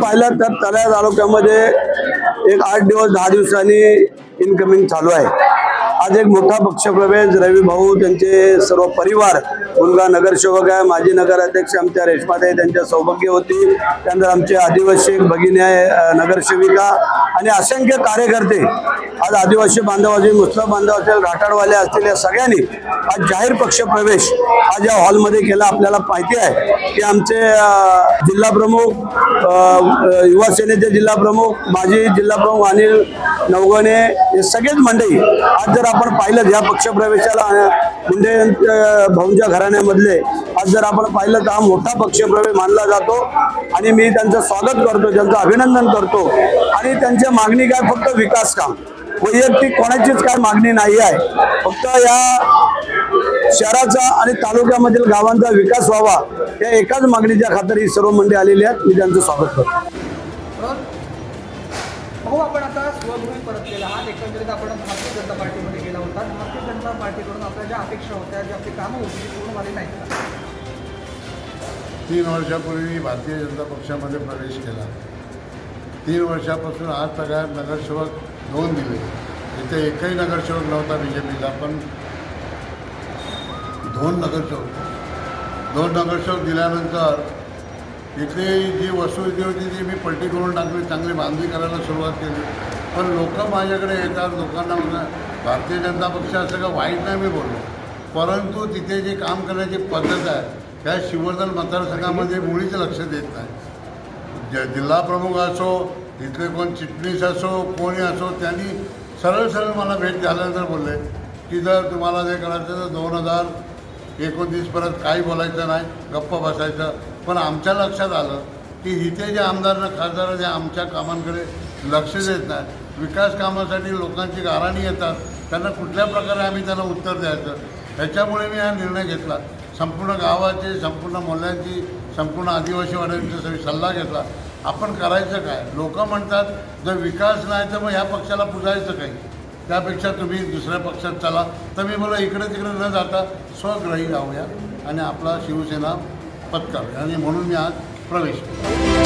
पाहिलं तर तळ्या तालुक्यामध्ये एक आठ दिवस दहा दिवसांनी इनकमिंग चालू आहे. आज एक मोठा पक्षप्रवेश. रवी भाऊ त्यांचे सर्व परिवार मुलगा नगरसेवक आहे माजी नगराध्यक्ष आमच्या रेशमाताई त्यांच्या सौभाग्य होती त्यानंतर आमचे आदिवासी भगिनी आहे नगरसेविका आणि असंख्य कार्यकर्ते आज आदिवासी बांधव असेल मुस्लिम बांधव असेल राठाडवाले असतील या सगळ्यांनी आज जाहीर पक्षप्रवेश आज या हॉलमध्ये केला आपल्याला माहिती आहे. की आमचे जिल्हा प्रमुख युवा सेनेचे जिल्हा प्रमुख माजी जिल्हा प्रमुख अनिल नवगणे हे सगळेच मंडळी आज जर आपण पाहिलं या पक्षप्रवेशाला मुंडे भाऊंच्या घराण्यामधले आज जर आपण पाहिलं तर हा मोठा पक्षप्रवेश मानला जातो आणि मी त्यांचं स्वागत करतो त्यांचं अभिनंदन करतो आणि त्यांच्या मागणी काय फक्त विकास काम. वैयक्तिक कोणाचीच काय मागणी नाही आहे. फक्त या शहराचा आणि तालुक्यामधील गावांचा विकास व्हावा या एकाच मागणीच्या खातर ही सर्व मंडळी आलेली आहेत. मी त्यांचं स्वागत करतो. भाऊ आपण आता स्वगृही परत केला. आहात एकंदरीत आपण भारतीय जनता पार्टीमध्ये गेला होता. भारतीय जनता पार्टीकडून आपल्या ज्या अपेक्षा होत्या ज्या आपली कामं होती ती पूर्ण झाली नाहीत का? तीन वर्षापूर्वी भारतीय जनता पक्षामध्ये प्रवेश केला. तीन वर्षापासून आज सगळ्यात नगरसेवक दोन दिले. इथे एकही नगरसेवक नव्हता बी जे पीचा पण दोन नगरसेवक. दोन नगरसेवक दिल्यानंतर इथे जी वस्तुस्थिती होती ती मी पलटी करून टाकली चांगली बांधणी करायला सुरुवात केली. पण लोक माझ्याकडे येतात लोकांना म्हणा भारतीय जनता पक्ष असं का वाईट नाही मी बोललो. परंतु तिथे जे काम करण्याची पद्धत आहे त्या शिवर्धन मतदारसंघामध्ये मुळीच लक्ष देत नाही. ज जिल्हा प्रमुख असो इथले कोण चिटणीस असो कोणी असो त्यांनी सरळ सरळ मला भेट झाल्यानंतर बोलले की जर तुम्हाला जे करायचं तर दोन हजार एकोणतीसपर्यंत काही बोलायचं नाही गप्प बसायचं. पण आमच्या लक्षात आलं की इथे जे आमदार खासदार जे आमच्या कामांकडे लक्ष देत नाही विकास कामासाठी लोकांची गाराणी येतात त्यांना कुठल्या प्रकारे आम्ही त्यांना उत्तर द्यायचं? ह्याच्यामुळे मी हा निर्णय घेतला. संपूर्ण गावाचे संपूर्ण मोल्यांची संपूर्ण आदिवासीवाड्यांचा सगळी सल्ला घेतला. आपण करायचं काय? लोक म्हणतात जर विकास नाही तर मग ह्या पक्षाला पुजायचं काही. त्यापेक्षा तुम्ही दुसऱ्या पक्षात चला. तर मी बोला इकडे तिकडे न जाता स्वग्रही राहूया आणि आपला शिवसेना पत्करूया. आणि म्हणून मी आज प्रवेश केला.